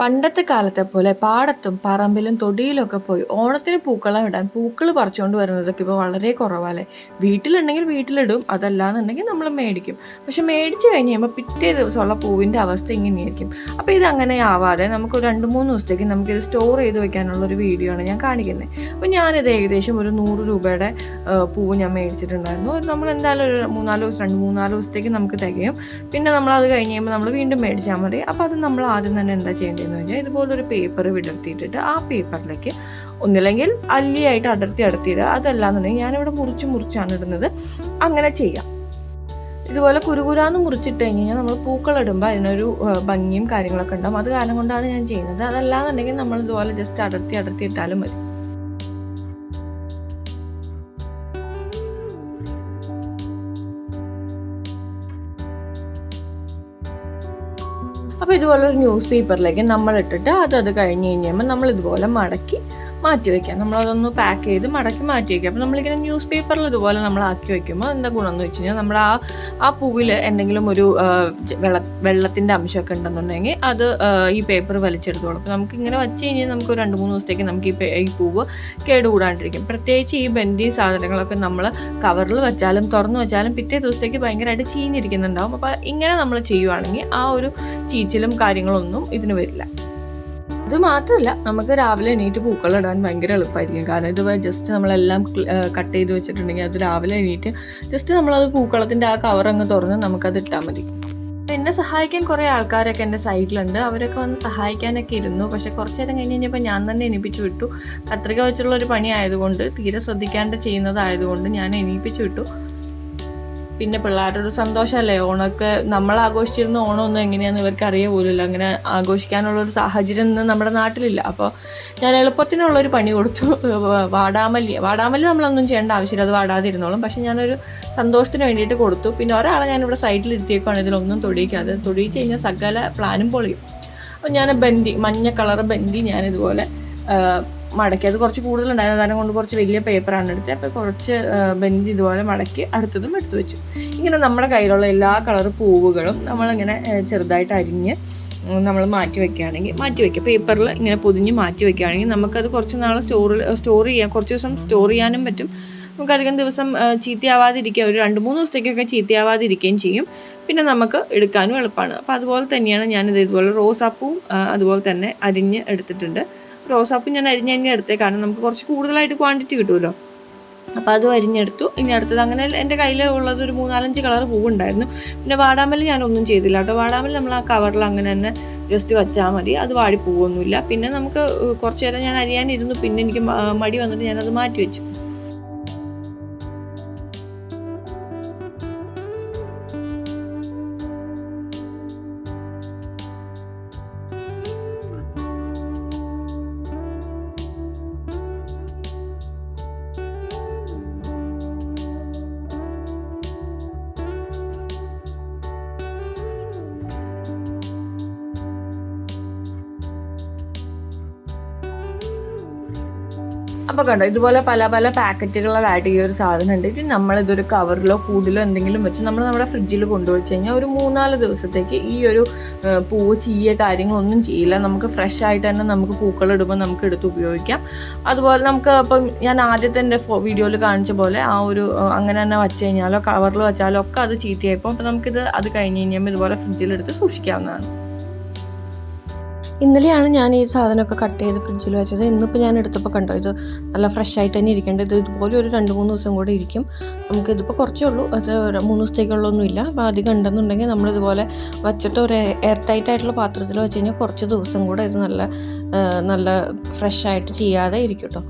പണ്ടത്തെ കാലത്തെ പോലെ പാടത്തും പറമ്പിലും തൊടിയിലൊക്കെ പോയി ഓണത്തിന് പൂക്കളം ഇടാൻ പൂക്കൾ പറിച്ചുകൊണ്ട് വരുന്നതൊക്കെ ഇപ്പോൾ വളരെ കുറവല്ലേ? വീട്ടിലുണ്ടെങ്കിൽ വീട്ടിലിടും അതല്ലാന്നുണ്ടെങ്കിൽ നമ്മൾ മേടിക്കും. പക്ഷെ മേടിച്ച് കഴിഞ്ഞ് കഴിയുമ്പോൾ പിറ്റേ ദിവസമുള്ള പൂവിന്റെ അവസ്ഥ ഇങ്ങനെയായിരിക്കും. അപ്പോൾ ഇത് അങ്ങനെ ആവാതെ നമുക്ക് രണ്ട് മൂന്ന് ദിവസത്തേക്ക് നമുക്കിത് സ്റ്റോർ ചെയ്ത് വെക്കാനുള്ള ഒരു വീഡിയോ ആണ് ഞാൻ കാണിക്കുന്നത്. അപ്പോൾ ഞാനിത് ഏകദേശം ഒരു നൂറ് രൂപയുടെ പൂവ് ഞാൻ മേടിച്ചിട്ടുണ്ടായിരുന്നു. നമ്മൾ എന്തായാലും ഒരു മൂന്നാൽ ദിവസം രണ്ട് മൂന്നാൽ ദിവസത്തേക്ക് നമുക്ക് തികയും. പിന്നെ നമ്മൾ അത് കഴിഞ്ഞ് കഴിയുമ്പോൾ നമ്മൾ വീണ്ടും മേടിച്ചാൽ മതി. അപ്പോൾ അത് നമ്മൾ ആദ്യം തന്നെ എന്താ ചെയ്യേണ്ടതെന്ന് കഴിഞ്ഞാൽ ഇതുപോലൊരു പേപ്പർ വിടർത്തിയിട്ടിട്ട് ആ പേപ്പറിലേക്ക് ഒന്നില്ലെങ്കിൽ അല്ലിയായിട്ട് അടർത്തി അടർത്തിയിടുക. അതല്ലാന്നുണ്ടെങ്കിൽ ഞാനിവിടെ മുറിച്ച് മുറിച്ചാണ് ഇടുന്നത്. അങ്ങനെ ചെയ്യാം. ഇതുപോലെ കുരുകുരാന്ന് മുറിച്ചിട്ട് കഴിഞ്ഞ് കഴിഞ്ഞാൽ നമ്മൾ പൂക്കളിടുമ്പോൾ അതിനൊരു ഭംഗിയും കാര്യങ്ങളൊക്കെ ഉണ്ടാവും. അത് കാരണം കൊണ്ടാണ് ഞാൻ ചെയ്യുന്നത്. അതല്ലാന്നുണ്ടെങ്കിൽ നമ്മൾ ഇതുപോലെ ജസ്റ്റ് അടർത്തി അടർത്തി ഇട്ടാലും മതി. അപ്പോൾ ഇതുപോലെ ഒരു ന്യൂസ് പേപ്പറിലേക്ക് നമ്മൾ ഇട്ടിട്ട് അത് അത് കഴിഞ്ഞ് കഴിയുമ്പോൾ നമ്മൾ ഇതുപോലെ മടക്കി മാറ്റി വയ്ക്കാം നമ്മളതൊന്ന് പാക്ക് ചെയ്ത് മടക്കി മാറ്റി വെക്കാം. അപ്പോൾ നമ്മളിങ്ങനെ ന്യൂസ് പേപ്പറിൽ ഇതുപോലെ നമ്മൾ ആക്കി വയ്ക്കുമ്പോൾ എന്താ ഗുണം എന്ന് വെച്ച് കഴിഞ്ഞാൽ നമ്മൾ ആ ആ പൂവിൽ എന്തെങ്കിലും ഒരു വെള്ള വെള്ളത്തിന്റെ അംശമൊക്കെ ഉണ്ടെന്നുണ്ടെങ്കിൽ അത് ഈ പേപ്പർ വലിച്ചെടുത്തോളും. അപ്പോൾ നമുക്ക് ഇങ്ങനെ വെച്ച് കഴിഞ്ഞാൽ നമുക്ക് രണ്ട് മൂന്ന് ദിവസത്തേക്ക് നമുക്ക് ഈ ഈ പൂവ് കേടുകൂടാണ്ടിരിക്കും. പ്രത്യേകിച്ച് ഈ ബന്ദി സാധനങ്ങളൊക്കെ നമ്മൾ കവറിൽ വെച്ചാലും തുറന്നു വെച്ചാലും പിറ്റേ ദിവസത്തേക്ക് ഭയങ്കരമായിട്ട് ചീഞ്ഞിരിക്കുന്നുണ്ടാവും. അപ്പോൾ ഇങ്ങനെ നമ്മൾ ചെയ്യുവാണെങ്കിൽ ആ ഒരു ചീച്ചിലും കാര്യങ്ങളൊന്നും ഇതിന് വരില്ല. ഇത് മാത്രമല്ല നമുക്ക് രാവിലെ എണീറ്റ് പൂക്കൾ ഇടാൻ ഭയങ്കര എളുപ്പമായിരിക്കും കാരണം ഇത് ജസ്റ്റ് നമ്മളെല്ലാം കട്ട് ചെയ്ത് വെച്ചിട്ടുണ്ടെങ്കിൽ അത് രാവിലെ എണീറ്റ് ജസ്റ്റ് നമ്മളത് പൂക്കളത്തിന്റെ ആ കവർ അങ്ങ് തുറന്ന് നമുക്കത് ഇട്ടാൽ മതി. എന്നെ സഹായിക്കാൻ കുറേ ആൾക്കാരൊക്കെ എന്റെ സൈഡിലുണ്ട് അവരൊക്കെ വന്ന് സഹായിക്കാനൊക്കെ ഇരുന്നു. പക്ഷേ കുറച്ച് നേരം കഴിഞ്ഞ് കഴിഞ്ഞപ്പോൾ ഞാൻ തന്നെ എണീപ്പിച്ച് വിട്ടു. കത്രിക വെച്ചുള്ള ഒരു പണി ആയതുകൊണ്ട് തീരെ ശ്രദ്ധിക്കാണ്ട് ചെയ്യുന്നതായതുകൊണ്ട് ഞാൻ എണീപ്പിച്ച് വിട്ടു. പിന്നെ പിള്ളേരുടെ ഒരു സന്തോഷമല്ലേ ഓണമൊക്കെ നമ്മൾ ആഘോഷിച്ചിരുന്ന ഓണമൊന്നും എങ്ങനെയാണെന്ന് ഇവർക്ക് അറിയ പോലുമില്ല അങ്ങനെ ആഘോഷിക്കാനുള്ള ഒരു സാഹചര്യം ഇന്ന് നമ്മുടെ നാട്ടിലില്ല. അപ്പോൾ ഞാൻ എളുപ്പത്തിനുള്ളൊരു പണി കൊടുത്തു. വാടാമല്ലി. വാടാമല്ലി നമ്മളൊന്നും ചെയ്യേണ്ട ആവശ്യമില്ല. അത് വാടാതിരുന്നോളും. പക്ഷെ ഞാനൊരു സന്തോഷത്തിന് വേണ്ടിയിട്ട് കൊടുത്തു. പിന്നെ ഒരാളെ ഞാനിവിടെ സൈഡിൽ ഇരുത്തിയേക്കാണ് ഇതിലൊന്നും തൊടിയിക്കാതെ. തൊടിയിച്ച് കഴിഞ്ഞാൽ സകല പ്ലാനും പൊളിയും. അപ്പോൾ ഞാൻ ബന്തി മഞ്ഞ കളർ ബന്തി ഞാനിതുപോലെ മടക്കി. അത് കുറച്ച് കൂടുതലുണ്ടായിരുന്നു. കാരണം കൊണ്ട് കുറച്ച് വലിയ പേപ്പറാണ് എടുത്തത്. അപ്പോൾ കുറച്ച് ബെൻഡ് ഇതുപോലെ മടക്കി അടുത്തതും എടുത്തു വെച്ചു. ഇങ്ങനെ നമ്മുടെ കയ്യിലുള്ള എല്ലാ കളർ പൂവുകളും നമ്മളിങ്ങനെ ചെറുതായിട്ട് അരിഞ്ഞ് നമ്മൾ മാറ്റി വെക്കുകയാണെങ്കിൽ മാറ്റി വെക്കുക. പേപ്പറിൽ ഇങ്ങനെ പൊതിഞ്ഞ് മാറ്റി വെക്കുകയാണെങ്കിൽ നമുക്കത് കുറച്ച് നാൾ സ്റ്റോറിൽ സ്റ്റോർ ചെയ്യാം. കുറച്ച് ദിവസം സ്റ്റോർ ചെയ്യാനും പറ്റും. നമുക്ക് അധികം ദിവസം ചീത്തയാവാതിരിക്കുക. ഒരു രണ്ട് മൂന്ന് ദിവസത്തേക്കൊക്കെ ചീത്തയാവാതിരിക്കുകയും ചെയ്യും. പിന്നെ നമുക്ക് എടുക്കാനും എളുപ്പമാണ്. അപ്പോൾ അതുപോലെ തന്നെയാണ് ഞാനിത് ഇതുപോലെ റോസാപ്പൂവും അതുപോലെ തന്നെ അരിഞ്ഞ് എടുത്തിട്ടുണ്ട്. റോസാപ്പൂ ഞാൻ അരിഞ്ഞ് തന്നെ എടുത്തേ. കാരണം നമുക്ക് കുറച്ച് കൂടുതലായിട്ട് ക്വാണ്ടിറ്റി കിട്ടുമല്ലോ. അപ്പോൾ അതും അരിഞ്ഞെടുത്തു ഇനി അടുത്തത് അങ്ങനെ എന്റെ കയ്യിൽ ഉള്ളത് ഒരു മൂന്നാലഞ്ച് കളർ പൂവുണ്ടായിരുന്നു. പിന്നെ വാടാമല്ലി ഞാനൊന്നും ചെയ്തില്ല കേട്ടോ. വാടാമല്ലി നമ്മൾ ആ കവറിൽ അങ്ങനെ തന്നെ ജസ്റ്റ് വെച്ചാൽ മതി. അത് വാടി പോവൊന്നുമില്ല. പിന്നെ നമുക്ക് കുറച്ച് നേരം ഞാൻ അരിയാനിരുന്നു. പിന്നെ എനിക്ക് മടി വന്നിട്ട് ഞാനത് മാറ്റി വെച്ചു. അപ്പോൾ കണ്ടോ ഇതുപോലെ പല പല പാക്കറ്റുകളായിട്ട് ഈ ഒരു സാധനം ഉണ്ട് ഇത് നമ്മളിതൊരു കവറിലോ കൂടിലോ എന്തെങ്കിലും വെച്ച് നമ്മൾ നമ്മുടെ ഫ്രിഡ്ജിൽ കൊണ്ടുവച്ച് കഴിഞ്ഞാൽ ഒരു മൂന്നാൽ ദിവസത്തേക്ക് ഈ ഒരു പൂവ് ചീയ കാര്യങ്ങളൊന്നും ചെയ്യില്ല. നമുക്ക് ഫ്രഷ് ആയിട്ട് തന്നെ നമുക്ക് പൂക്കൾ ഇടുമ്പോൾ നമുക്ക് എടുത്ത് ഉപയോഗിക്കാം. അതുപോലെ നമുക്ക് അപ്പം ഞാൻ ആദ്യത്തെ എന്റെ വീഡിയോയിൽ കാണിച്ച പോലെ ആ ഒരു അങ്ങനെ തന്നെ വച്ച് കഴിഞ്ഞാലോ കവറിൽ വെച്ചാലോ ഒക്കെ അത് ചീറ്റിയായപ്പോൾ അപ്പോൾ നമുക്കിത് അത് കഴിഞ്ഞ് കഴിഞ്ഞാൽ ഇതുപോലെ ഫ്രിഡ്ജിലെടുത്ത് സൂക്ഷിക്കാവുന്നതാണ്. ഇന്നലെയാണ് ഞാൻ ഈ സാധനമൊക്കെ കട്ട് ചെയ്ത് ഫ്രിഡ്ജിൽ വെച്ചത്. ഇന്നിപ്പോൾ ഞാൻ എടുത്തപ്പോൾ കണ്ടോ ഇത് നല്ല ഫ്രഷ് ആയിട്ട് തന്നെ ഇരിക്കേണ്ടത് ഇത് ഇതുപോലെ ഒരു രണ്ട് മൂന്ന് ദിവസം കൂടെ ഇരിക്കും. നമുക്ക് ഇതിപ്പോൾ കുറച്ചേ ഉള്ളൂ. അത് മൂന്ന് ദിവസത്തേക്കുള്ളൊന്നുമില്ല. അപ്പോൾ അധികം ഉണ്ടെന്നുണ്ടെങ്കിൽ നമ്മളിതുപോലെ വച്ചിട്ട് ഒരു എയർ ടൈറ്റ് ആയിട്ടുള്ള പാത്രത്തിൽ വെച്ച് കഴിഞ്ഞാൽ കുറച്ച് ദിവസം കൂടെ ഇത് നല്ല നല്ല ഫ്രഷ് ആയിട്ട് ചെയ്യാതെ ഇരിക്കും കേട്ടോ